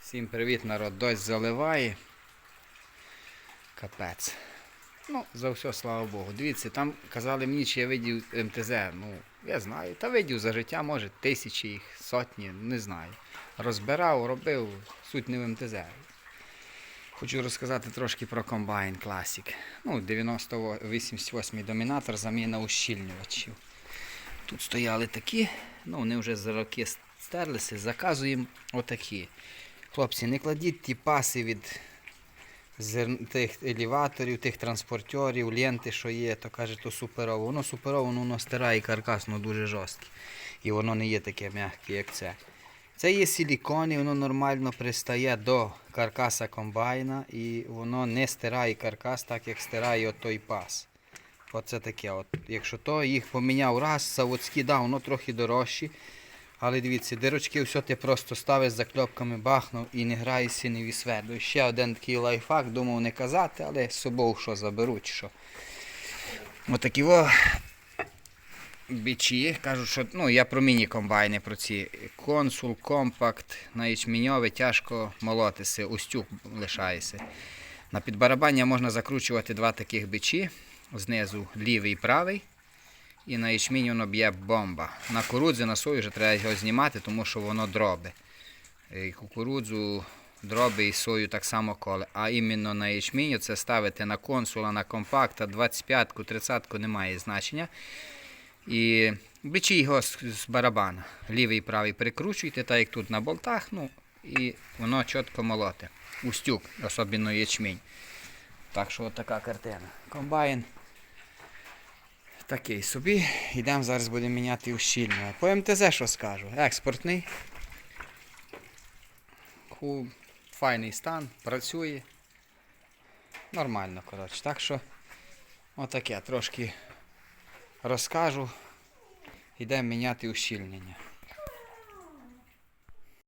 Всім привіт, народ. Дощ заливає. Капець. Ну, за все, слава Богу. Дивіться, там казали мені, чи я видів МТЗ. Ну, я знаю. Та видів за життя, може, тисячі їх, сотні, не знаю. Розбирав, робив, суть не в МТЗ. Хочу розказати трошки про комбайн Classic. Ну, 88 домінатор, заміна ущільнювачів. Тут стояли такі, ну вони вже за роки стерлися, заказуємо отакі. Хлопці, не кладіть ті паси від тих елеваторів, тих транспортерів, ленти, що є, то каже, то суперово. Воно суперово, ну, воно стирає каркас, воно дуже жорстке. І воно не є таке м'яке, як це. Це є силікон, і воно нормально пристає до каркаса комбайна, і воно не стирає каркас, так як стирає той пас. Оце таке. От. Якщо то їх поміняв раз, заводські, да, воно трохи дорожчі. Але дивіться, дирочки все ти просто ставиш за кльопками, бахнув і не граєшся, не вісведуєш. Ще один такий лайфхак, думав не казати, але з собою що заберуть. що. Отакі во бічі. Кажуть, що ну, я про міні-комбайни, про ці консул, компакт, на ячменьове тяжко молотися, устюг лишається. На підбарабання можна закручувати два таких бичі. Знизу лівий і правий. І на ячмінь воно б'є бомба. На кукурудзі, на сою вже треба його знімати, тому що воно дроби. І кукурудзу, дроби і сою так само коле. А іменно на ячмінь це ставити на консула, на компакта, 25-ку, 30-ку немає значення. І бичі його з, барабана. Лівий і правий прикручуйте, так як тут на болтах, ну, і воно чітко молоте. Устюк, особливо ячмінь. Так що от така картина. Комбайн такий собі. Йдемо зараз будемо міняти ущільнення. По МТЗ що скажу? Експортний. Ху, файний стан, працює. Нормально, коротше. Так що отаке трошки розкажу. Йдемо міняти ущільнення.